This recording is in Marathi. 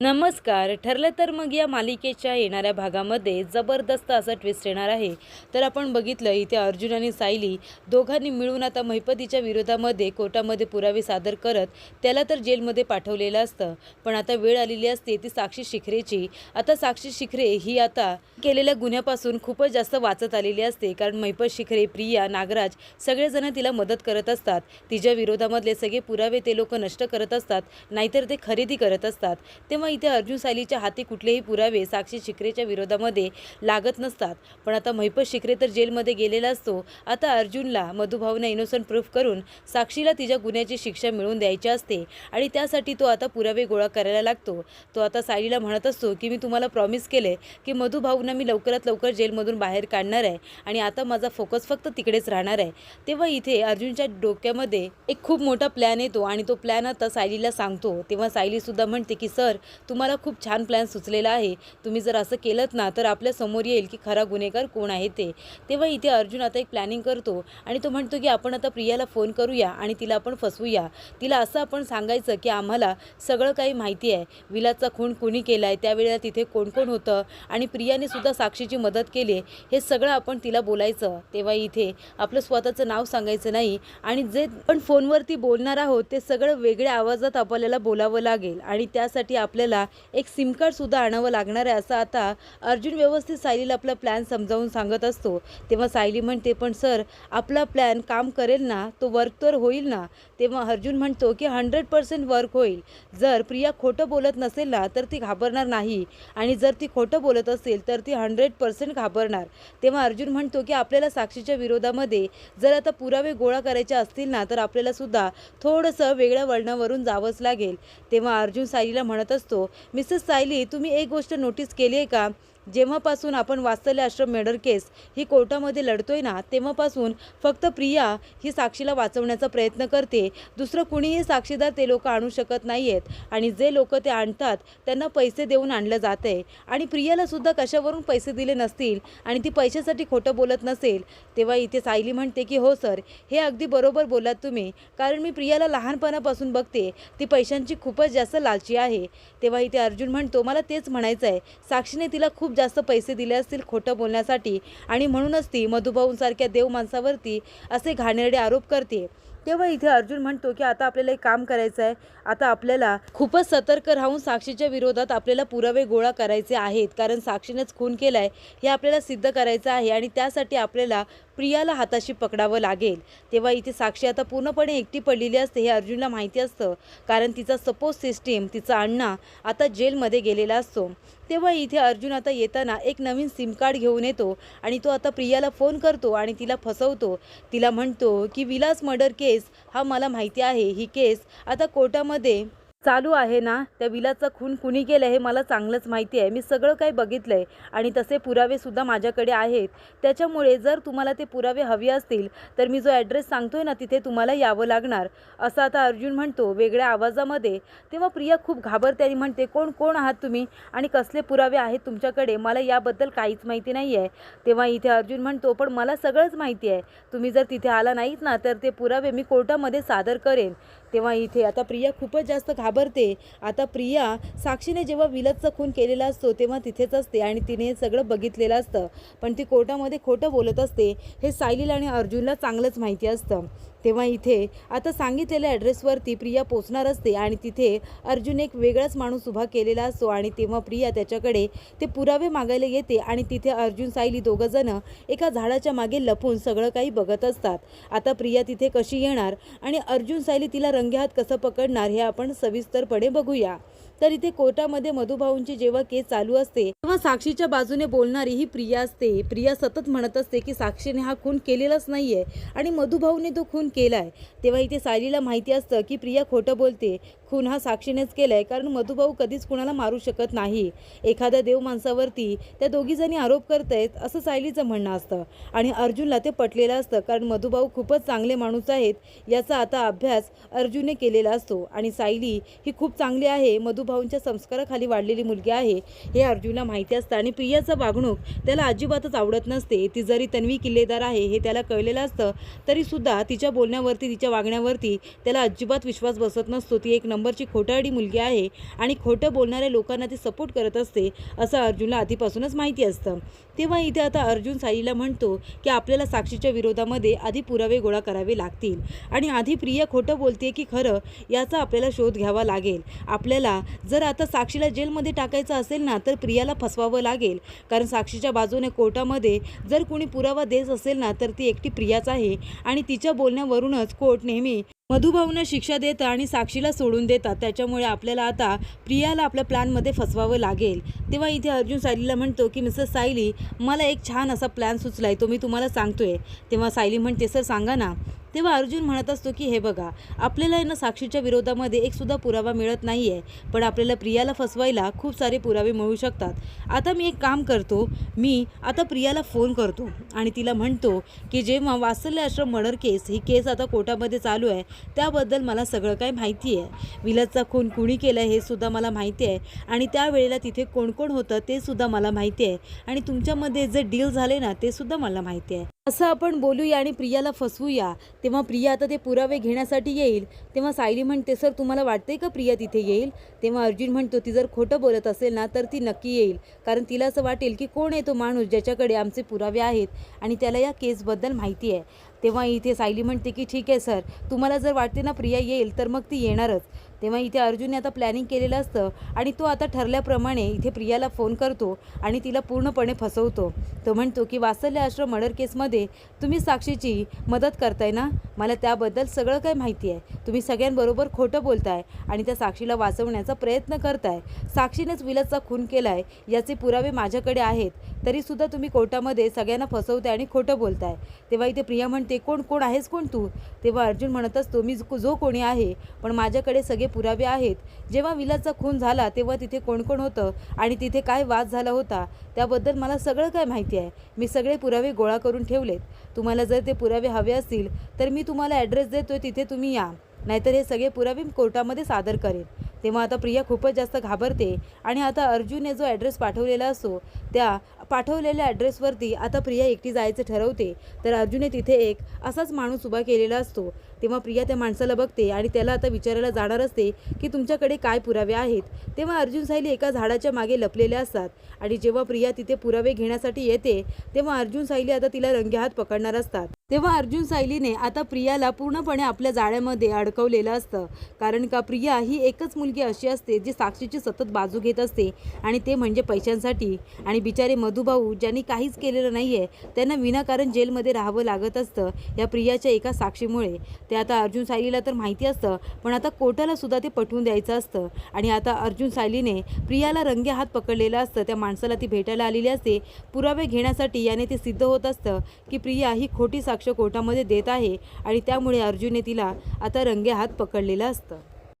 नमस्कार. ठरलं तर मग या मालिकेच्या येणाऱ्या भागामध्ये जबरदस्त असं ट्विस्ट येणार आहे. तर आपण बघितलं इथे अर्जुन आणि सायली दोघांनी मिळून आता महिपतीच्या विरोधामध्ये कोर्टामध्ये पुरावे सादर करत त्याला तर जेलमध्ये पाठवलेलं असतं. पण आता वेळ आलेली असते ती साक्षी शिखरेची. आता साक्षी शिखरे ही आता केलेल्या गुन्ह्यापासून खूपच जास्त वाचत आलेली असते. कारण महिपत शिखरे प्रिया नागराज सगळेजण तिला मदत करत असतात. तिच्या विरोधामधले सगळे पुरावे ते लोक नष्ट करत असतात. नाहीतर ते खरेदी करत असतात. तेव्हा इथे अर्जुन सायलीच्या हाती कुठलेही पुरावे साक्षी शिकरेच्या विरोधामध्ये लागत नसतात. पण आता महिपत शिकरे तर जेलमध्ये गेलेला असतो. आता अर्जुनला मधुभावना इनोसंट प्रूफ करून साक्षीला तिच्या गुन्ह्याची शिक्षा मिळवून द्यायची असते आणि त्यासाठी तो आता पुरावे गोळा करायला लागतो. तो आता सायलीला म्हणत असतो की मी तुम्हाला प्रॉमिस केले की मधुभावना मी लवकरात लवकर जेलमधून बाहेर काढणार आहे आणि आता माझा फोकस फक्त तिकडेच राहणार आहे. तेव्हा इथे अर्जुनच्या डोक्यामध्ये एक खूप मोठा प्लॅन येतो आणि तो प्लॅन आता सायलीला सांगतो. तेव्हा सायलीसुद्धा म्हणते की सर तुम्हाला खूप छान प्लॅन सुचलेला आहे. तुम्ही जर असं केलं ना तर आपल्यासमोर येईल की खरा गुन्हेगार कोण आहे ते. तेव्हा इथे अर्जुन आता एक प्लॅनिंग करतो आणि तो म्हणतो की आपण आता प्रियाला फोन करूया आणि तिला आपण फसवूया. तिला असं आपण सांगायचं की आम्हाला सगळं काही माहिती आहे. विलाचा खून कुणी केला आहे त्यावेळेला तिथे कोण कोण होतं? आणि प्रियाने सुद्धा साक्षीची मदत केली हे सगळं आपण तिला बोलायचं. तेव्हा इथे आपलं स्वतःचं नाव सांगायचं नाही आणि जे पण फोनवरती बोलणार आहोत ते सगळं वेगळ्या आवाजात आपल्याला बोलावं लागेल. आणि त्यासाठी आपल्याला एक सिम कार्डसुद्धा आणावं लागणार आहे असं आता अर्जुन व्यवस्थित सायलीला आपला प्लॅन समजावून सांगत असतो. तेव्हा सायली म्हणते पण सर आपला प्लॅन काम करेल ना तो वर्क तर होईल ना. तेव्हा अर्जुन म्हणतो की हंड्रेड पर्सेंट वर्क होईल. जर प्रिया खोटं बोलत नसेल ना तर ती घाबरणार नाही. आणि जर ती खोटं बोलत असेल तर ती हंड्रेड पर्सेंट घाबरणार. तेव्हा अर्जुन म्हणतो की आपल्याला साक्षीच्या विरोधामध्ये जर आता पुरावे गोळा करायचे असतील ना तर आपल्याला सुद्धा थोडंसं वेगळ्या वळणावरून जावंच लागेल. तेव्हा अर्जुन सायलीला म्हणत असतो मिसेस सायली तुम्ही एक गोष्ट नोटीस केली आहे का? जेव्हापासून आपण वास्तल्य आश्रम मर्डर केस ही कोर्टामध्ये लढतोय ना तेव्हापासून फक्त प्रिया ही साक्षीला वाचवण्याचा प्रयत्न करते. दुसरं कुणीही साक्षीदार ते लोक आणू शकत नाही आहेत आणि जे लोक ते आणतात त्यांना पैसे देऊन आणलं जात आहे आणि प्रियाला सुद्धा कशावरून पैसे दिले नसतील आणि ती पैशासाठी खोटं बोलत नसेल तेव्हा इथे सायली म्हणते की हो सर हे अगदी बरोबर बोलात तुम्ही. कारण मी प्रियाला लहानपणापासून बघते. ती पैशांची खूपच जास्त लालची आहे. तेव्हा इथे अर्जुन म्हणतो मला तेच म्हणायचं आहे साक्षीने तिला खूप जास्त पैसे दिले असतील खोटं बोलण्यासाठी. आणि म्हणूनच ती मधुभाऊंसारख्या देव माणसावरती असे घाणेरडे आरोप करते तेव्हा इथे अर्जुन म्हणतो की आता आपल्याला एक काम करायचं आहे. आता आपल्याला खूपच सतर्क राहून साक्षीच्या विरोधात आपल्याला पुरावे गोळा करायचे आहेत. कारण साक्षीनेच खून केला आहे हे आपल्याला सिद्ध करायचं आहे आणि त्यासाठी आपल्याला प्रियाला हाताशी पकडावं लागेल. तेव्हा इथे साक्षी आता पूर्णपणे एकटी पडलेली असते हे अर्जुनला माहिती असतं. कारण तिचा सपोज सिस्टीम तिचा अण्णा आता जेलमध्ये गेलेला असतो. तेव्हा इथे अर्जुन आता येताना एक नवीन सिम कार्ड घेऊन येतो आणि तो आता प्रियाला फोन करतो आणि तिला फसवतो. तिला म्हणतो की विलास मर्डर केस केस हा मला माहिती आहे ही केस आता कोर्टामध्ये चालू आहे ना त्या विलाचा खून कुणी केलं हे मला चांगलंच माहिती आहे. मी सगळं काही बघितलं आहे आणि तसे पुरावेसुद्धा माझ्याकडे आहेत. त्याच्यामुळे जर तुम्हाला ते पुरावे हवे असतील तर मी जो ॲड्रेस सांगतोय ना तिथे तुम्हाला यावं लागणार. असं आता अर्जुन म्हणतो वेगळ्या आवाजामध्ये. तेव्हा प्रिया खूप घाबरते आणि म्हणते कोण कोण आहात तुम्ही? आणि कसले पुरावे आहेत तुमच्याकडे? मला याबद्दल काहीच माहिती नाही आहे. तेव्हा इथे अर्जुन म्हणतो पण मला सगळंच माहिती आहे. तुम्ही जर तिथे आला नाहीत ना तर ते पुरावे मी कोर्टामध्ये सादर करेन. तेव्हा इथे. आता प्रिया खूपच जास्त घाबरते. आता प्रिया साक्षीने जेव्हा विलतचा खून केलेला असतो तेव्हा तिथेच असते आणि तिने हे सगळं बघितलेलं असतं. पण ती कोर्टामध्ये खोटं बोलत असते. हे सायलीला आणि अर्जुनला चांगलंच माहिती असतं. तेव्हा इथे आता सांगितलेल्या ॲड्रेसवरती प्रिया पोचणार असते आणि तिथे अर्जुन एक वेगळाच माणूस उभा केलेला असतो आणि तेव्हा प्रिया त्याच्याकडे ते पुरावे मागायला येते आणि तिथे अर्जुन सायली दोघंजणं एका झाडाच्या मागे लपून सगळं काही बघत असतात. आता प्रिया तिथे कशी येणार? आणि अर्जुन सायली तिला रंगेहात कसं पकडणार हे आपण सविस्तरपणे बघूया. तर इथे कोर्टामध्ये मधुभाऊंची जेव्हा केस चालू असते तेव्हा साक्षीच्या बाजूने बोलणारी ही प्रिया असते. प्रिया सतत म्हणत असते की साक्षीने हा खून केलेलाच नाहीये आणि मधुभाऊने तो खून केलाय. तेव्हा इथे सायलीला माहिती असतं की प्रिया खोटं बोलते. खून हा साक्षीनेच केलाय कारण मधुभाऊ कधीच कुणाला मारू शकत नाही. एखाद्या देव माणसावरती त्या दोघीजणी आरोप करतायत असं सायलीचं म्हणणं असतं. आणि अर्जुनला ते पटलेलं असतं कारण मधुभाऊ खूपच चांगले माणूस आहेत याचा आता अभ्यास अर्जुनने केलेला असतो. आणि सायली ही खूप चांगली आहे मधुभाऊंच्या संस्काराखाली वाढलेली मुलगी आहे हे अर्जुनला माहिती असतं. आणि प्रियाचं वागणूक त्याला अजिबातच आवडत नसते. ती जरी तन्वी किल्लेदार आहे हे त्याला कळलेलं असतं तरीसुद्धा तिच्या बोलण्यावरती तिच्या वागण्यावरती त्याला अजिबात विश्वास बसत नसतो. ती एक नंबरची खोटारडी मुलगी आहे आणि खोटं बोलणाऱ्या लोकांना ती सपोर्ट करत असते असं अर्जुनला आधीपासूनच माहिती असतं. तेव्हा इथे आता अर्जुन साईला म्हणतो की आपल्याला साक्षीच्या विरोधामध्ये आधी पुरावे गोळा करावे लागतील. आणि आधी प्रिया खोटं बोलते की खरं याचा आपल्याला शोध घ्यावा लागेल. आपल्याला जर आता साक्षीला जेलमध्ये टाकायचं असेल ना तर प्रियाला फसवावं लागेल. कारण साक्षीच्या बाजूने कोर्टामध्ये जर कोणी पुरावा देत असेल ना तर ती एकटी प्रियाच आहे. आणि तिच्या बोलण्यावरूनच कोर्ट नेहमी मधुभाऊनं शिक्षा देतं आणि साक्षीला सोडून देतात. त्याच्यामुळे आपल्याला आता प्रियाला आपल्या प्लॅनमध्ये फसवावं लागेल. तेव्हा इथे अर्जुन सायलीला म्हणतो की मिसेस सायली मला एक छान असा प्लॅन सुचला आहे तो मी तुम्हाला सांगतोय. तेव्हा सायली म्हणते सर सांगा ना तेव्हा अर्जुन म्हणत असतो की हे बघा आपल्याला ना साक्षीच्या विरोधामध्ये एकसुद्धा पुरावा मिळत नाही आहे पण आपल्याला प्रियाला फसवायला खूप सारे पुरावे मिळू शकतात. आता मी एक काम करतो मी आता प्रियाला फोन करतो आणि तिला म्हणतो की जेव्हा वासल्य आश्रम मर्डर केस ही केस आता कोर्टामध्ये चालू आहे त्याबद्दल मला सगळं काही माहिती आहे. विलासचा खून कुणी केला हे सुद्धा मला माहिती आहे आणि त्यावेळेला तिथे कोण कोण होतं ते सुद्धा मला माहिती आहे आणि तुमच्यामध्ये जे डील झाले ना ते सुद्धा मला माहिती आहे. असं आपण बोलूया आणि प्रियाला फसवूया. तेव्हा प्रिया आता ते पुरावे घेण्यासाठी येईल. तेव्हा सायली म्हणते सर तुम्हाला वाटते का प्रिया तिथे येईल? तेव्हा अर्जुन म्हणतो ती जर खोटं बोलत असेल ना तर ती नक्की येईल. कारण तिला असं वाटेल की कोण आहे तो माणूस ज्याच्याकडे आमचे पुरावे आहेत आणि त्याला या केसबद्दल माहिती आहे. तेव्हा इथे सायली म्हणते की ठीक आहे सर. तुम्हाला जर वाटते ना प्रिया येईल तर मग ती येणारच. तेव्हा इथे अर्जुनने आता प्लॅनिंग केलेलं असतं आणि तो आता ठरल्याप्रमाणे इथे प्रियाला फोन करतो आणि तिला पूर्णपणे फसवतो. तो म्हणतो की वासल्य आश्रम मर्डर केसमध्ये तुम्ही साक्षीची मदत करताय ना? मला त्याबद्दल सगळं काही माहिती आहे. तुम्ही सगळ्यांबरोबर खोटं बोलताय आणि त्या साक्षीला वाचवण्याचा प्रयत्न करताय. साक्षीनेच विलसचा खून केलाय याचे पुरावे माझ्याकडे आहेत. तरीसुद्धा तुम्ही कोर्टामध्ये सगळ्यांना फसवताय आणि खोटं बोलताय. तेव्हा इथे प्रिया म्हणते कोण कोण आहेस कोण तू? तेव्हा अर्जुन म्हणत असतो मी जो जो कोणी आहे पण माझ्याकडे सगळे पुरावे आहेत. जेव्हा विलासचा खून झाला तेव्हा तिथे कोण कोण होतं आणि तिथे काय वाद झाला होता त्याबद्दल मला सगळं काय माहिती आहे. मी सगळे पुरावे गोळा करून ठेवलेत. तुम्हाला जर ते पुरावे हवे असतील तर मी तुम्हाला ॲड्रेस देतोय तिथे तुम्ही या. नाहीतर हे सगळे पुरावे मी कोर्टामध्ये सादर करेन. तेव्हा आता प्रिया खूपच जास्त घाबरते आणि आता अर्जुनने जो ॲड्रेस पाठवलेला असतो त्या पाठवलेल्या ॲड्रेसवरती आता प्रिया एकटी जायचं ठरवते. तर अर्जुनने तिथे एक असाच माणूस उभा केलेला असतो. तेव्हा प्रिया त्या माणसाला बघते आणि त्याला आता विचारायला जाणार असते की तुमच्याकडे काय पुरावे आहेत. तेव्हा अर्जुन सायली एका झाडाच्या मागे लपलेले असतात. आणि जेव्हा प्रिया तिथे पुरावे घेण्यासाठी येते तेव्हा अर्जुन सायली आता तिला रंगेहात पकडणार असतात. तेव्हा अर्जुन सायलीने आता प्रियाला पूर्णपणे आपल्या जाळ्यामध्ये अडकवलेलं असतं. कारण का प्रिया ही एकच मुलगी अशी असते जी साक्षीची सतत बाजू घेत असते आणि ते म्हणजे पैशांसाठी. आणि बिचारे मधुभाऊ ज्यांनी काहीच केलेलं नाही आहे त्यांना विनाकारण जेलमध्ये राहावं लागत असतं या प्रियाच्या एका साक्षीमुळे. ते आता अर्जुन सायलीला तर माहिती असतं पण आता कोर्टाला सुद्धा ते पटवून द्यायचं असतं. आणि आता अर्जुन सायलीने प्रियाला रंगे हात पकडलेलं असतं त्या माणसाला ती भेटायला आलेली असते. पुरावे घेण्यासाठी याने ते सिद्ध होत असतं की प्रिया ही खोटी साक्ष कोर्टामध्ये देत आहे आणि त्यामुळे अर्जुनने तिला आता रंगे हात पकडलेलं असतं.